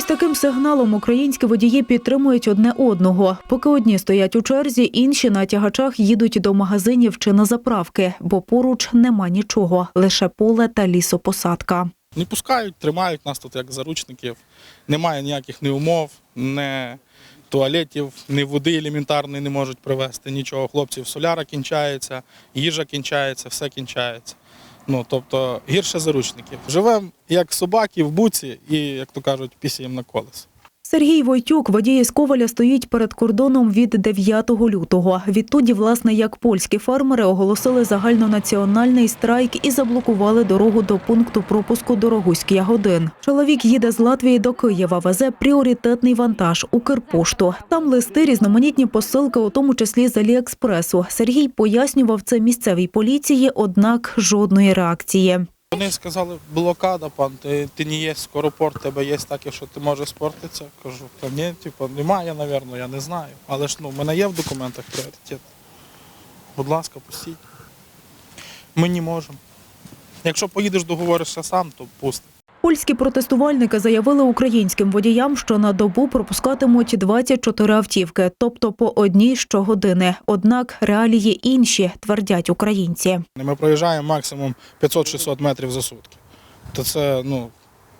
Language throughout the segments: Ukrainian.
Ось таким сигналом українські водії підтримують одне одного. Поки одні стоять у черзі, інші на тягачах їдуть до магазинів чи на заправки, бо поруч нема нічого, лише поле та лісопосадка. Не пускають, тримають нас тут як заручників. Немає ніяких ні умов, ні туалетів, ні води елементарної не можуть привезти, нічого. Хлопців соляра кінчається, їжа кінчається, все кінчається. Ну, тобто гірше заручників. Живемо як собаки в буці і, як то кажуть, пісіємо на колес. Сергій Войтюк, водій із Коваля, стоїть перед кордоном від 9 лютого. Відтоді, власне, як польські фермери оголосили загальнонаціональний страйк і заблокували дорогу до пункту пропуску Дорогуськ Ягодин. Чоловік їде з Латвії до Києва, везе пріоритетний вантаж Укрпошту. Там листи, різноманітні посилки, у тому числі з Аліекспресу. Сергій пояснював це місцевій поліції, однак жодної реакції. Вони сказали, блокада, пан, ти, ти не є скоропорт, тебе є таке, що ти можеш спортитися. Кажу, та ні, типу, немає, напевно, я не знаю. Але ж ну, в мене є в документах пріоритет. Будь ласка, пустіть. Ми не можемо. Якщо поїдеш, договоришся сам, то пусти. Польські протестувальники заявили українським водіям, що на добу пропускатимуть 24 автівки, тобто по одній щогодини. Однак реалії інші, твердять українці. Ми проїжджаємо максимум 500-600 метрів за сутки. То це, ну,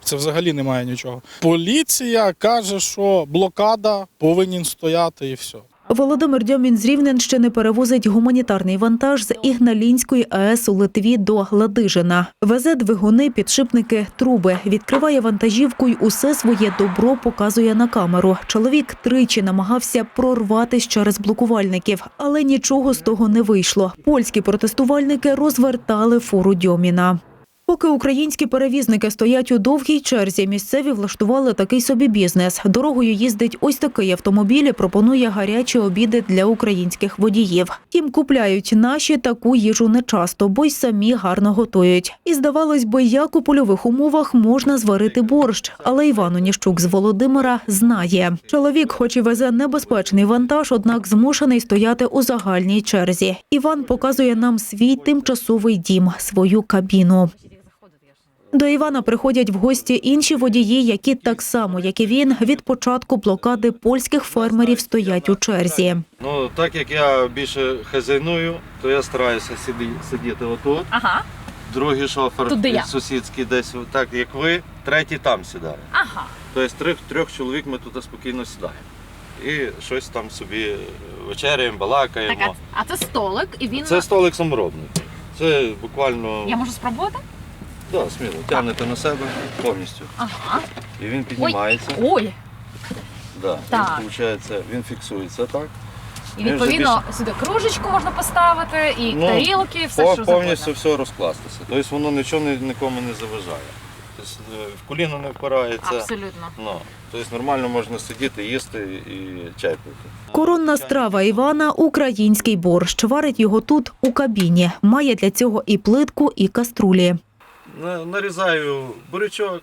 це взагалі немає нічого. Поліція каже, що блокада повинен стояти і все. Володимир Дьомін з Рівненщини перевозить гуманітарний вантаж з Ігналінської АЕС у Литві до Ладижина. Везе двигуни, підшипники, труби. Відкриває вантажівку й усе своє добро показує на камеру. Чоловік тричі намагався прорватися через блокувальників, але нічого з того не вийшло. Польські протестувальники розвертали фуру Дьоміна. Поки українські перевізники стоять у довгій черзі, місцеві влаштували такий собі бізнес. Дорогою їздить ось такий автомобіль і пропонує гарячі обіди для українських водіїв. Тім купляють наші таку їжу нечасто, бо й самі гарно готують. І здавалось би, як у польових умовах можна зварити борщ. Але Іван Оніщук з Володимира знає. Чоловік, хоч і везе небезпечний вантаж, однак змушений стояти у загальній черзі. Іван показує нам свій тимчасовий дім, свою кабіну. До Івана приходять в гості інші водії, які так само, як і він, від початку блокади польських фермерів стоять у черзі. Ну, так як я більше хазяйную, то я стараюся сидіти отут. Ага, Другий шофер сусідський десь так, як ви, третій там сідає. ага. Тобто трьох, трьох чоловік ми тут спокійно сідаємо. І щось там собі вечеряємо, балакаємо. Так, а, а це столик, і він. Це столик саморобний. Це буквально Я можу спробувати? Да, сміло, тягнете на себе повністю. Ага. І він піднімається. Ой. Да. Так. Він, виходить, він фіксується так. І відповідно сюди кружечку можна поставити, і Ну, тарілки, все По- що повністю все розкластися. Тобто воно нічого нікому не заважає. Тобто е, в коліно не впирається. Абсолютно. Ну, тобто нормально можна сидіти, їсти і чай пити. Коронна страва Івана український борщ. Варить його тут у кабіні. Має для цього і плитку, і каструлі. На- Нарізаю бурячок,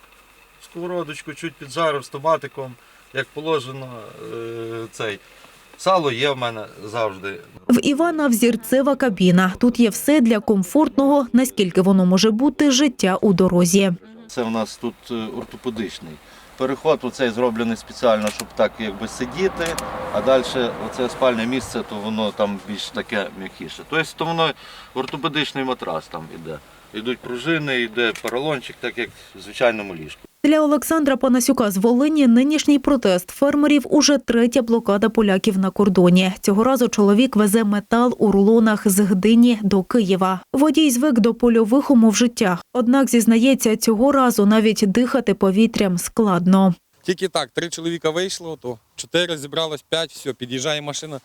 сковородочку, чуть піджарив з томатиком, як положено. е, Цей. Сало є в мене завжди. В Івана взірцева кабіна. Тут є все для комфортного, наскільки воно може бути, життя у дорозі. Це в нас тут е, ортопедичний. Переход оцей зроблений спеціально, щоб так якби сидіти, а далі оце спальне місце, то воно там більш таке м'якіше. Тобто то воно ортопедичний матрас там іде. Йдуть пружини, йде поролончик, так як в звичайному ліжку. Для Олександра Панасюка з Волині нинішній протест фермерів уже третя блокада поляків на кордоні. Цього разу чоловік везе метал у рулонах з Гдині до Києва. Водій звик до польових умов життя. Однак зізнається, цього разу навіть дихати повітрям складно. Тільки так, три чоловіка вийшло, то чотири зібралось, п'ять, все, під'їжджає машина.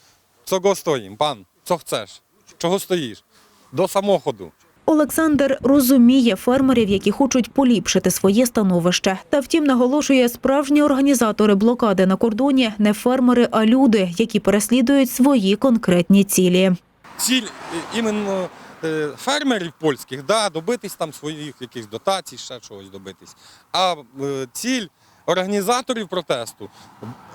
Чого стоїм, пан? Що хочеш? Чого стоїш? До самоходу. Олександр розуміє фермерів, які хочуть поліпшити своє становище. Та втім, наголошує, справжні організатори блокади на кордоні не фермери, а люди, які переслідують свої конкретні цілі. Ціль е, іменно е, фермерів польських, да, добитись там своїх якихось дотацій, ще чогось добитись. А е, ціль організаторів протесту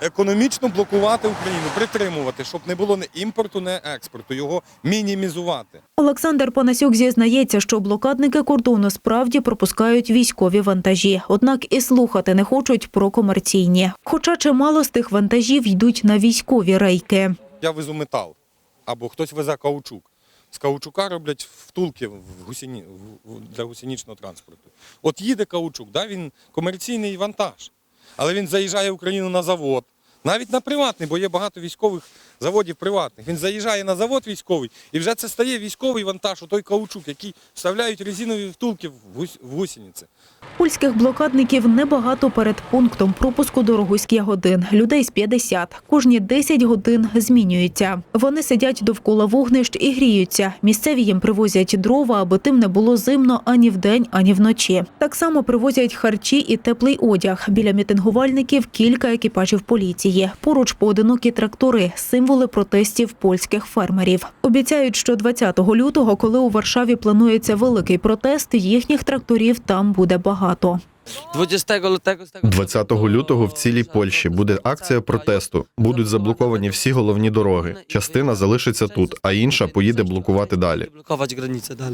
економічно блокувати Україну, притримувати, щоб не було ні імпорту, ні експорту, його мінімізувати. Олександр Панасюк зізнається, що блокадники кордону справді пропускають військові вантажі, однак і слухати не хочуть про комерційні. Хоча чимало з тих вантажів йдуть на військові рейки. Я везу метал, або хтось везе каучук. З каучука роблять втулки в гусіні, для гусінічного транспорту. От їде каучук, да, він комерційний вантаж, але він заїжджає в Україну на завод, навіть на приватний, бо є багато військових заводів приватних. Він заїжджає на завод військовий, і вже це стає військовий вантаж, у той каучук, який вставляють резинові втулки в гусениці. Польських блокадників небагато перед пунктом пропуску до Рогузьких годин. Людей з 50. Кожні 10 годин змінюються. Вони сидять довкола вогнищ і гріються. Місцеві їм привозять дрова, аби тим не було зимно ані вдень, ані вночі. Так само привозять харчі і теплий одяг. Біля мітингувальників кілька екіпажів поліції. Поруч поодинокі трактори, символи протестів польських фермерів. Обіцяють, що 20 лютого, коли у Варшаві планується великий протест, їхніх тракторів там буде багато. 20 лютого з 20 лютого в цілій Польщі буде акція протесту. Будуть заблоковані всі головні дороги. Частина залишиться тут, а інша поїде блокувати далі.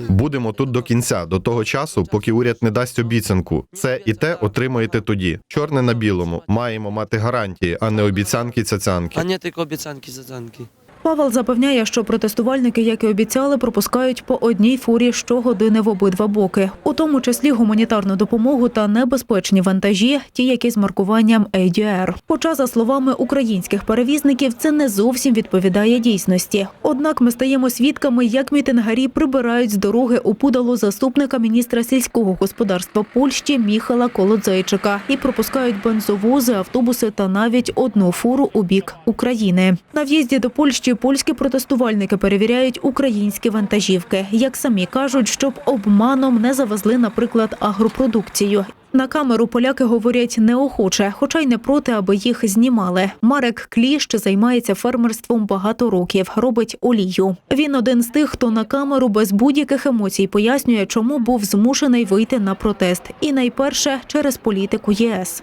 Будемо тут до кінця, до того часу, поки уряд не дасть обіцянку. Це і те отримаєте тоді. Чорне на білому. Маємо мати гарантії, а не обіцянки цяцянки. А не тільки обіцянки зацянки. Павел запевняє, що протестувальники, як і обіцяли, пропускають по одній фурі щогодини в обидва боки, у тому числі гуманітарну допомогу та небезпечні вантажі, ті, які з маркуванням ADR. Хоча, за словами українських перевізників, це не зовсім відповідає дійсності. Однак ми стаємо свідками, як мітингарі прибирають з дороги опудало заступника міністра сільського господарства Польщі Міхала Колодзейчика і пропускають бензовози, автобуси та навіть одну фуру у бік України. На в'їзді до Польщі польські протестувальники перевіряють українські вантажівки, як самі кажуть, щоб обманом не завезли, наприклад, агропродукцію. На камеру поляки говорять неохоче, хоча й не проти, аби їх знімали. Марек Кліщ займається фермерством багато років, робить олію. Він один з тих, хто на камеру без будь-яких емоцій пояснює, чому був змушений вийти на протест. І найперше через політику ЄС.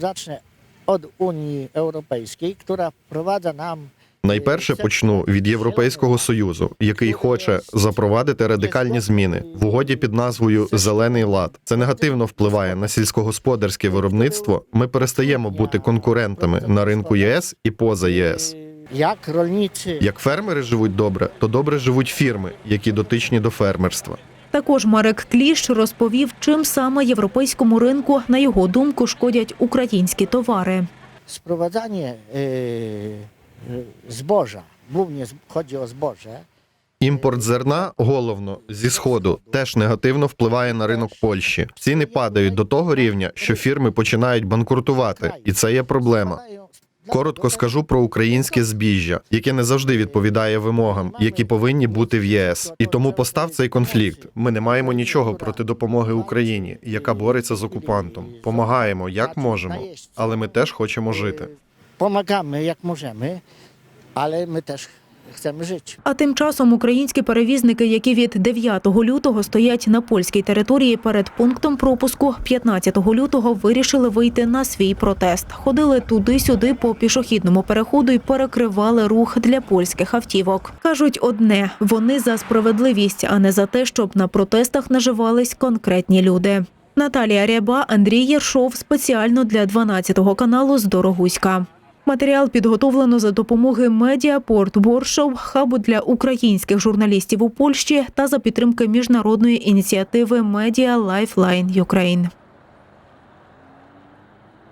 Zacznę od Unii Europejskiej, która wprowadza nam Найперше почну від Європейського союзу, який хоче запровадити радикальні зміни в угоді під назвою Зелений лад. Це негативно впливає на сільськогосподарське виробництво. Ми перестаємо бути конкурентами на ринку ЄС і поза ЄС. jak rolnicy Як фермери живуть добре, то добре живуть фірми, які дотичні до фермерства. Також Марек Кліщ розповів, чим саме європейському ринку, на його думку, шкодять українські товари. sprowadzanie e, zboża, głównie chodzi o zboże, Імпорт зерна головно зі сходу теж негативно впливає на ринок Польщі. Ціни падають до того рівня, що фірми починають банкрутувати, і це є проблема. Коротко скажу про українське збіжжя, яке не завжди відповідає вимогам, які повинні бути в ЄС. І тому постав цей конфлікт. Ми не маємо нічого проти допомоги Україні, яка бореться з окупантом. Помагаємо як можемо, але ми теж хочемо жити. Pomagamy jak możemy, ale my też chcemy żyć. А тим часом українські перевізники, які від 9 лютого стоять на польській території перед пунктом пропуску, 15 лютого вирішили вийти на свій протест. Ходили туди-сюди по пішохідному переходу і перекривали рух для польських автівок. кажуть одне: вони за справедливість, а не за те, щоб на протестах наживались конкретні люди. Наталія Ряба, Андрій Єршов спеціально для 12 каналу з Дорогуська. Матеріал підготовлено за допомоги Медіапорт Воршов, хабу для українських журналістів у Польщі та за підтримки міжнародної ініціативи Медіа Лайфлайн Юкрейн.